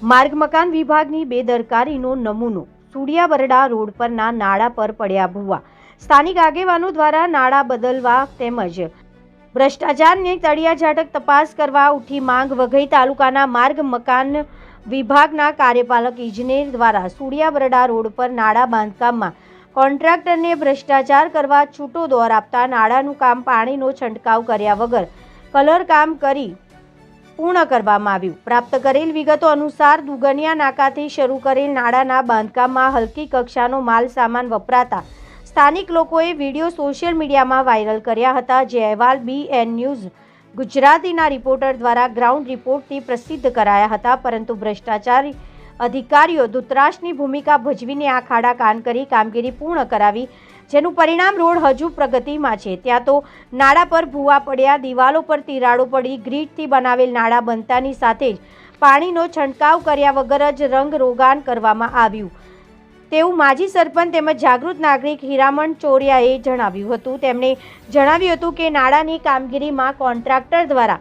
માર્ગ મકાન વિભાગની બેદરકારીનો નમૂનો. સુડિયાબરડા રોડ પરના નાળા પર પડ્યા ભૂવા. સ્થાનિક આગેવાનો દ્વારા નાળા બદલવા તેમજ ભ્રષ્ટાચારની તળિયાઝાટક તપાસ કરવા ઉઠી માંગ વઘઈ તાલુકાના માર્ગ મકાન વિભાગના કાર્યપાલક ઇજનેર દ્વારા સુડિયાબરડા રોડ પર નાળા બાંધકામમાં કોન્ટ્રાક્ટરને ભ્રષ્ટાચાર કરવા છૂટો દોર આપતા નાળાનું કામ પાણીનો છંટકાવ કર્યા વગર કલર કામ કરી પૂર્ણ કરવામાં આવ્યું. પ્રાપ્ત કરેલ વિગતો અનુસાર દુગનિયા નાકાથી શરૂ કરેલ નાળાના બાંધકામમાં હલકી કક્ષાનો માલ સામાન વપરાતા સ્થાનિક લોકોએ વીડિયો સોશિયલ મીડિયામાં વાયરલ કર્યા હતા, જે અહેવાલ બી એન ન્યૂઝ ગુજરાતીના રિપોર્ટર દ્વારા ગ્રાઉન્ડ રિપોર્ટથી પ્રસિદ્ધ કરાયા હતા. પરંતુ ભ્રષ્ટાચારી અધિકારીઓ દૂતરાષ્ટ્રની ભૂમિકા ભજવીને આ ખાડા કાન કરી કામગીરી પૂર્ણ કરાવી જેનું પરિણામ રોડ હજુ પ્રગતિમાં છે. ત્યાં તો નાળા પર ભૂવા પડ્યા, દિવાલો પર તિરાડો પડી, ગ્રીટથી બનાવેલ નાળા બનતાની સાથે જ પાણીનો છંટકાવ કર્યા વગર જ રંગ રોગાન કરવામાં આવ્યું. તેવું માજી સરપંચ તેમજ જાગૃત નાગરિક હીરામણ ચોરિયાએ જણાવ્યું હતું. તેમણે જણાવ્યું હતું કે નાળાની કામગીરીમાં કોન્ટ્રાક્ટર દ્વારા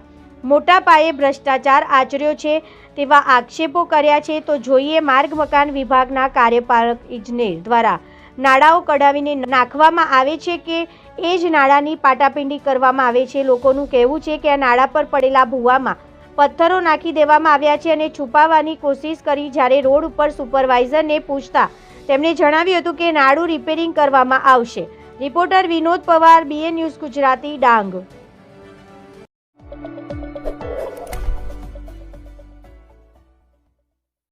મોટા પાયે ભ્રષ્ટાચાર આચર્યો છે તેવા આક્ષેપો કર્યા છે તો જોઈએ માર્ગ મકાન વિભાગના કાર્યપાલક ઇજનેર દ્વારા. નાળાઓ કઢાવીને નાખવામાં આવે છે કે એ જ નાળાની પાટાપિંડી કરવામાં આવે છે? લોકોનું કહેવું છે કે આ નાળા પર પડેલા ભૂવામાં પથ્થરો નાખી દેવામાં આવ્યા છે અને છુપાવવાની કોશિશ કરી જ્યારે રોડ ઉપર સુપરવાઇઝરને પૂછતા તેમણે જણાવ્યું હતું કે નાળું રિપેરિંગ કરવામાં આવશે. Reporter Vinod Pawar BA news Gujarati, Dang.